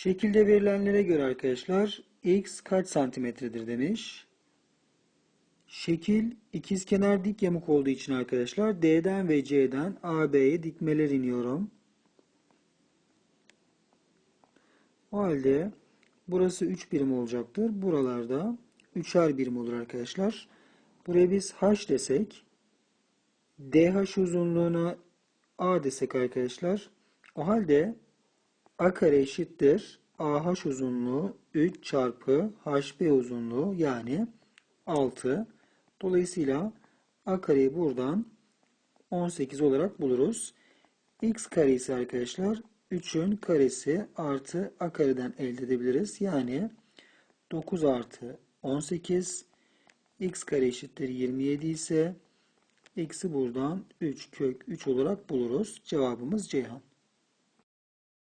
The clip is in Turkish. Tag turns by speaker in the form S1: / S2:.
S1: Şekilde verilenlere göre arkadaşlar x kaç santimetredir demiş. Şekil ikizkenar dik yamuk olduğu için arkadaşlar D'den ve C'den AB'ye dikmeler iniyorum. O halde burası 3 birim olacaktır. Buralarda 3'er birim olur arkadaşlar. Buraya biz h desek DH uzunluğuna A desek arkadaşlar. O halde A kare eşittir. AH uzunluğu 3 çarpı HB uzunluğu yani 6. Dolayısıyla A kareyi buradan 18 olarak buluruz. X kare ise arkadaşlar 3'ün karesi artı A kareden elde edebiliriz. Yani 9 artı 18 x kare eşittir 27 ise x'i buradan 3 kök 3 olarak buluruz. Cevabımız Ceyhan.